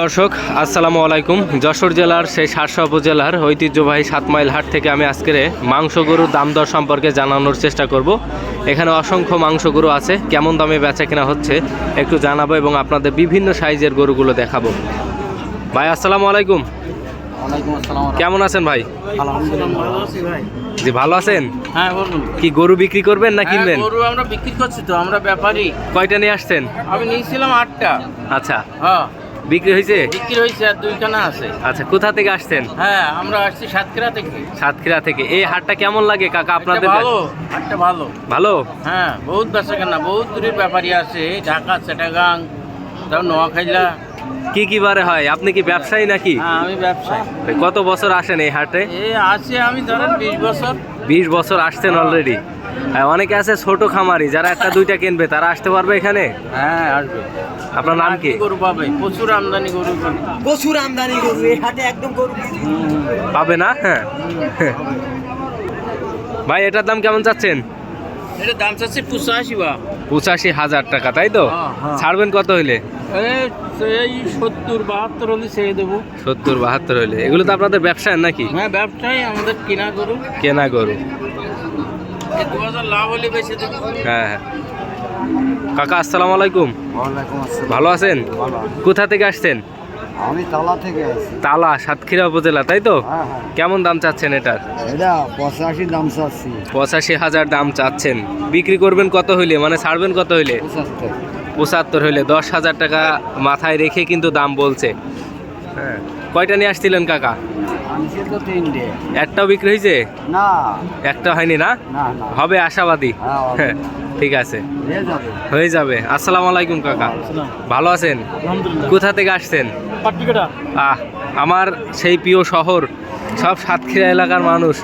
দর্শক আসসালামু আলাইকুম। যশোর জেলার সেই সারসা উপজেলার ঐতিহ্যবাহী সাত মাইল হাট থেকে আমি আজকের মাংস গরুর দাম দর সম্পর্কে জানানোর চেষ্টা করব। এখানে অসংখ্য মাংস গরু আছে কেমন দামে বেচা কেনা হচ্ছে একটু জানাব এবং আপনাদের বিভিন্ন সাইজের গরুগুলো দেখাবো। ভাই আসসালামু আলাইকুম। কেমন আছেন ভাই? ভালো জি ভালো আছেন? হ্যাঁ বলুন। কি গরু বিক্রি করবেন না কিনবেন? হ্যাঁ, গরু আমরা বিক্রি করছি তো আমরা ব্যাপারী। কয়টা নিয়ে আসছেন? আমি নিয়েছিলাম আটটা। আচ্ছা। হ্যাঁ। বিক্রি হয়েছে? বিক্রি হয়েছে আর দুইখানা আছে। আচ্ছা কোথা থেকে আসছেন? হ্যাঁ আমরা আসছি সাতক্ষীরা থেকে। সাতক্ষীরা থেকে। এই হাটটা কেমন লাগে কাকা আপনাদের? ভালো একটা ভালো। ভালো? হ্যাঁ বহুত বেচা কেনা বহুত দূরের ব্যাপারী আছে। ঢাকা চেটাগাং তারপর নোয়াখাইলা। কি কি বারে হয়? আপনি কি ব্যবসায়ী নাকি? হ্যাঁ আমি ব্যবসায়ী। কত বছর আসেন এই হাটে? এই আছি আমি ধরেন বিশ বছর। বিশ বছর আসছেন অলরেডি অনেকে আছে ছোট খামারি যারা একটা দুইটা কিনবে তারা আসতে পারবে এখানে? হ্যাঁ আসবে। আপনার নাম কি? গরু পাবে প্রচুর আমদানি গরু প্রচুর আমদানি গরু এই হাটে একদম গরু পাবে না? হ্যাঁ। ভাই এটার দাম কেমন চাচ্ছেন? এটা দাম চাচ্ছে পঁচাশি বা পঁচাশি হাজার টাকা তাই তো? হ্যাঁ, হ্যাঁ। ছাড়বেন কত হইলে? এই এই সত্তর বাহাত্তর হলে ছেড়ে দেবো। সত্তর বাহাত্তর হইলে। এগুলো তো আপনাদের ব্যবসায় নাকি? হ্যাঁ ব্যবসায়ী আমাদের কিনা গরু। কেনা গরু। দু হাজার লাভ হলে বেশি হ্যাঁ হ্যাঁ। কাকা আসসালামু আলাইকুম। ভালো আছেন? কোথা থেকে আসছেন? আমি তালা থেকে তালা সাতক্ষীরা উপজেলা তাই তো? হ্যাঁ হ্যাঁ। কেমন দাম চাচ্ছেন এটার? এটা পঁচাশি দাম চাচ্ছি। পঁচাশি হাজার দাম চাচ্ছেন। বিক্রি করবেন কত হইলে? মানে ছাড়বেন কত হইলে? পঁচাত্তর হইলে। দশ হাজার টাকা মাথায় রেখে কিন্তু দাম বলছে। হ্যাঁ। কয়টা নিয়ে আসছিলেন কাকা? একটাও বিক্রি হয়েছে? না। একটা হয়নি না? না না। হবে আশাবাদী। হ্যাঁ, হ্যাঁ, ঠিক আছে। হয়ে যাবে। হয়ে যাবে। আসসালামু আলাইকুম কাকা। ভালো আছেন? কোথা থেকে আসছেন? আহ আমার সেই প্রিয় শহর সব সাতক্ষীরা এলাকার মানুষ।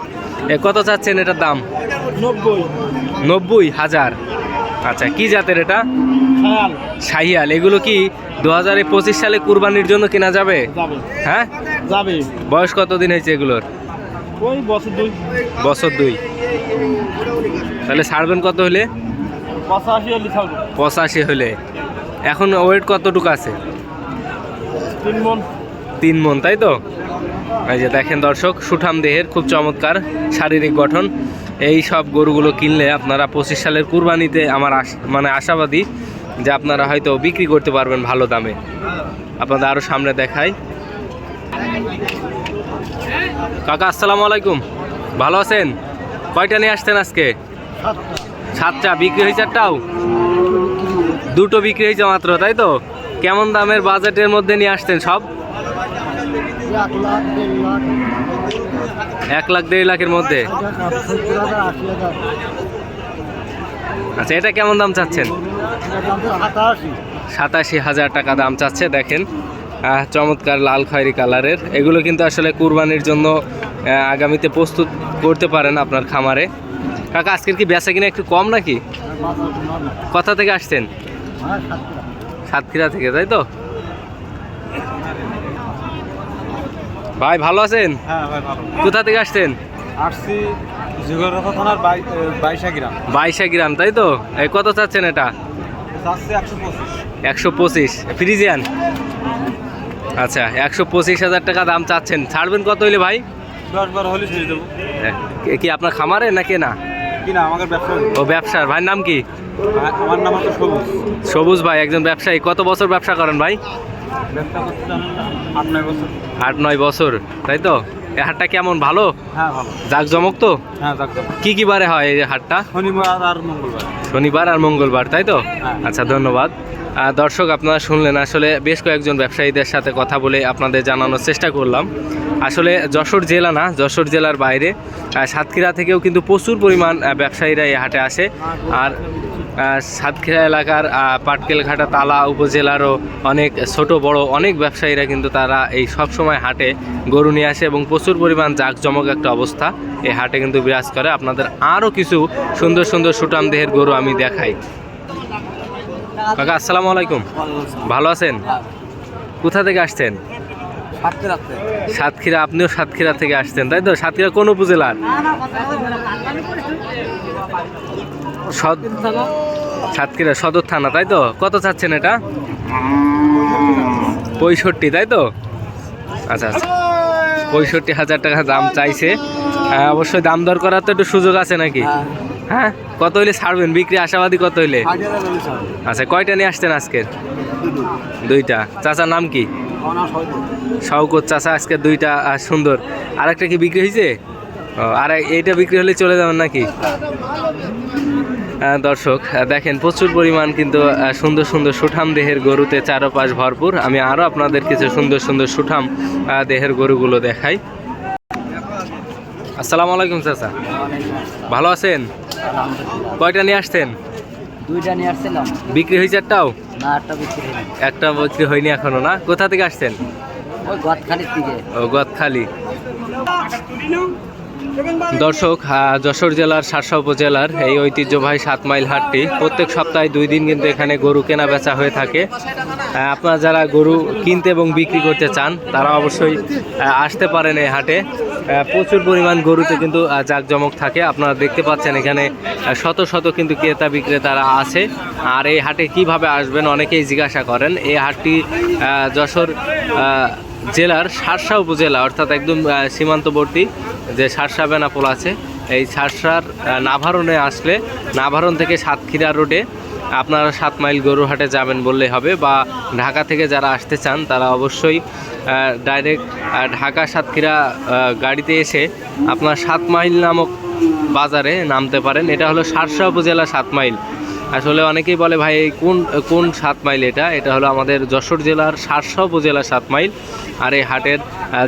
এ কত চাচ্ছেন এটার দাম? নব্বই। নব্বই হাজার। আচ্ছা কি জাতের এটা? শাহিয়াল। এগুলো কি দু হাজার পঁচিশ সালে কুরবানির জন্য কেনা যাবে? যাবে। হ্যাঁ? যাবে। বয়স কতদিন হয়েছে এগুলোর? ওই বছর দুই। বছর দুই। তাহলে ছাড়বেন কত হলে? পঁচাশি হলে পঁচাশি হলে। এখন ওয়েট কতটুকু আছে? তিন মন। তিন মন তাই তো? এই যে দেখেন দর্শক সুঠাম দেহের খুব চমৎকার শারীরিক গঠন। এই সব গরুগুলো কিনলে আপনারা পঁচিশ সালের কুরবানিতে আমার আশ- মানে আশাবাদী যে আপনারা হয়তো বিক্রি করতে পারবেন ভালো দামে। আপনাদের আরও সামনে দেখাই। কাকা, আসসালামু আলাইকুম। ভালো আছেন? কয়টা নিয়ে আসতেন আজকে? সাতটা। বিক্রি হয়েছে একটাও? দুটো বিক্রি হয়েছে মাত্র, তাই তো? কেমন দামের বাজেটের মধ্যে নিয়ে আসতেন সব? এক লাখ দেড় লাখের মধ্যে? আচ্ছা এটা কেমন দাম চাচ্ছেন? সাতাশি। হাজার টাকা দাম চাচ্ছে দেখেন। চমৎকার লাল খয়েরি কালারের। এগুলো কিন্তু আসলে কুরবানির জন্য আগামীতে প্রস্তুত করতে পারেন আপনার খামারে। কাকা আজকের কি বেচা কিনা একটু কম নাকি? কোথা থেকে আসছেন? সাতক্ষীরা থেকে তাই তো? ভাই ভালো আছেন? হ্যাঁ কোথা থেকে আসছেন? আসছি থানার বাইশা গ্রাম। বাইশা গ্রাম তাই তো? এই কত চাচ্ছেন এটা? একশো পঁচিশ। ফ্রিজিয়ান? আচ্ছা একশো পঁচিশ হাজার টাকা দাম চাচ্ছেন। ছাড়বেন কত হইলে ভাই? দশ বার হলে ছেড়ে দেবো। হ্যাঁ, কি- আপনার খামারে না কেনা? কিনা আমাদের ব্যবসা ও ব্যবসার। ভাইয়ের নাম কি? আমার নাম হচ্ছে সবুজ। সবুজ ভাই একজন ব্যবসায়ী। কত বছর ব্যবসা করেন ভাই? নয় বছর। আট নয় বছর তাই তো? এই হাটটা কেমন? ভালো? হ্যাঁ ভালো। জাঁকজমক তো? হ্যাঁ। কি কি বারে হয় এই হাটটা? শনিবার আর মঙ্গলবার। শনিবার আর মঙ্গলবার তাই তো? হ্যাঁ। আচ্ছা ধন্যবাদ। দর্শক আপনারা শুনলেন আসলে বেশ কয়েকজন ব্যবসায়ীদের সাথে কথা বলে আপনাদের জানানোর চেষ্টা করলাম। আসলে যশোর জেলা না যশোর জেলার বাইরে। সাতক্ষীরা থেকেও কিন্তু প্রচুর পরিমাণ ব্যবসায়ীরা এই হাটে আসে। আর সাতক্ষীরা এলাকার পাটকেলঘাটা, তালা উপজেলারও অনেক ছোট, বড় অনেক ব্যবসায়ীরা কিন্তু তারা এই সব সময় হাটে গরু নিয়ে আসে এবং প্রচুর পরিমাণ জাঁকজমক একটা অবস্থা এই হাটে কিন্তু বিরাজ করে। আপনাদের আরও কিছু সুন্দর সুন্দর সুটাম দেহের গরু আমি দেখাই। কাকা, আসসালামু আলাইকুম। ভালো আছেন? কোথা থেকে আসছেন? সাতক্ষীরা, আপনিও সাতক্ষীরা থেকে আসছেন, তাই তো? সাতক্ষীরা কোন উপজেলার? সাতক্ষীরা সদর থানা তাই তো? কত চাচ্ছেন এটা? পঁয়ষট্টি তাই তো? আচ্ছা আচ্ছা। পঁয়ষট্টি হাজার টাকা দাম চাইছে। হ্যাঁ, অবশ্যই দাম দর করার তো একটু সুযোগ আছে নাকি? হ্যাঁ। হ্যাঁ? কত হইলে ছাড়বেন? বিক্রি আশাবাদী কত হইলে? আচ্ছা কয়টা নিয়ে আসতেন আজকের? দুইটা। চাচার নাম কি? শওকত চাচা আজকে দুইটা আহ, সুন্দর। আরেকটা কি বিক্রি হয়েছে আর এইটা বিক্রি হলে চলে যাবেন নাকি? দর্শক দেখেন প্রচুর পরিমাণ কিন্তু সুন্দর সুন্দর সুঠাম দেহের গরুতে চারোপাশ ভরপুর। আমি আরও আপনাদের কিছু সুন্দর সুন্দর সুঠাম দেহের গরুগুলো দেখাই। আসসালামু আলাইকুম চাচা। ভালো আছেন? কয়টা নিয়ে আসছেন? দুইটা নিয়ে আসছিলাম। বিক্রি হয়েছে একটাও? না একটা বিক্রি হয়নি। একটা বিক্রি হয়নি এখনও না? কোথা থেকে আসছেন? ওই গদখালির দিকে। ও গদখালি। দর্শক যশোর জেলার সারসা উপজেলার এই ঐতিহ্যবাহী সাত মাইল হাটটি প্রত্যেক সপ্তাহে দুই দিন কিন্তু এখানে গরু কেনা বেচা হয়ে থাকে। আপনারা যারা গরু কিনতে এবং বিক্রি করতে চান, তারা অবশ্যই আসতে পারেন এই হাটে। প্রচুর পরিমাণ গরুতে কিন্তু জাঁকজমক থাকে। আপনারা দেখতে পাচ্ছেন এখানে শত শত কিন্তু ক্রেতা বিক্রেতারা আছে। আর এই হাটে কীভাবে আসবেন, অনেকেই জিজ্ঞাসা করেন। এই হাটটি যশোর জেলার সারসা উপজেলা, অর্থাৎ একদম সীমান্তবর্তী যে সারসা বেনাপোল আছে, এই সারসার নাভারণে আসলে নাভারণ থেকে সাতক্ষীরা রোডে আপনারা সাত মাইল গরুহাটে যাবেন বললেই হবে বা ঢাকা থেকে যারা আসতে চান, তারা অবশ্যই ডাইরেক্ট ঢাকা সাতক্ষীরা গাড়িতে এসে আপনার সাত মাইল নামক বাজারে নামতে পারেন। এটা হলো সারসা উপজেলা সাত মাইল। আসলে অনেকেই বলে, ভাই, কোন কোন সাত মাইল এটা? এটা হলো আমাদের যশোর জেলার সারসা উপজেলা সাত মাইল। আর এই হাটের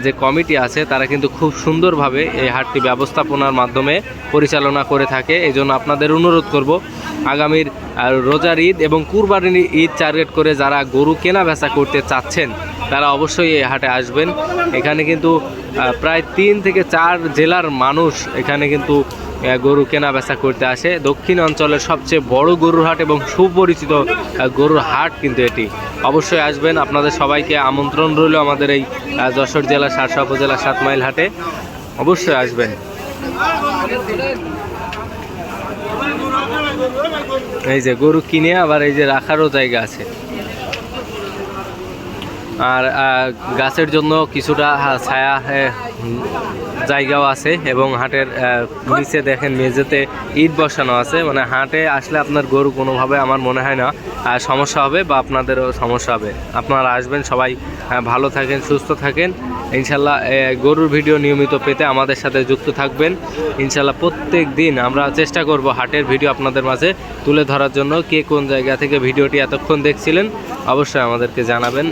যে কমিটি আছে, তারা কিন্তু খুব সুন্দরভাবে এই হাটটি ব্যবস্থাপনার মাধ্যমে পরিচালনা করে থাকে। এই জন্য আপনাদের অনুরোধ করব, আগামীর রোজার ঈদ এবং কুরবানির ঈদ টার্গেট করে যারা গরু কেনা বেচা করতে চাচ্ছেন, তারা অবশ্যই এই হাটে আসবেন। এখানে কিন্তু প্রায় তিন থেকে চার জেলার মানুষ এখানে কিন্তু গরু কেনা বেচা করতে আসে। দক্ষিণ অঞ্চলের সবচেয়ে বড় গরুর হাট এবং সুপরিচিত গরুর হাট কিন্তু এটি। অবশ্যই আসবেন, আপনাদের সবাইকে আমন্ত্রণ রইল আমাদের এই যশোর জেলা সারসা উপজেলা সাত মাইল হাটে। অবশ্যই আসবেন। এই যে গরু কিনে আবার এই যে রাখারও জায়গা আছে। আর গাছের জন্য কিছুটা ছায়া জায়গাও আছে এবং হাটের নিচে দেখেন মেঝেতে ইট বসানো আছে। মানে হাটে আসলে আপনার গরু কোনোভাবে আমার মনে হয় না সমস্যা হবে বা আপনাদেরও সমস্যা হবে। আপনারা আসবেন, সবাই ভালো থাকেন, সুস্থ থাকেন। ইনশাল্লাহ গরুর ভিডিও নিয়মিত পেতে আমাদের সাথে যুক্ত থাকবেন। ইনশাল্লাহ প্রত্যেক দিন আমরা চেষ্টা করব হাটের ভিডিও আপনাদের মাঝে তুলে ধরার জন্য, কে কোন জায়গা থেকে ভিডিওটি এতক্ষণ দেখছিলেন অবশ্যই আমাদেরকে জানাবেন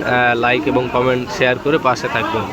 লাইক এবং কমেন্ট শেয়ার করে পাশে থাকবেন।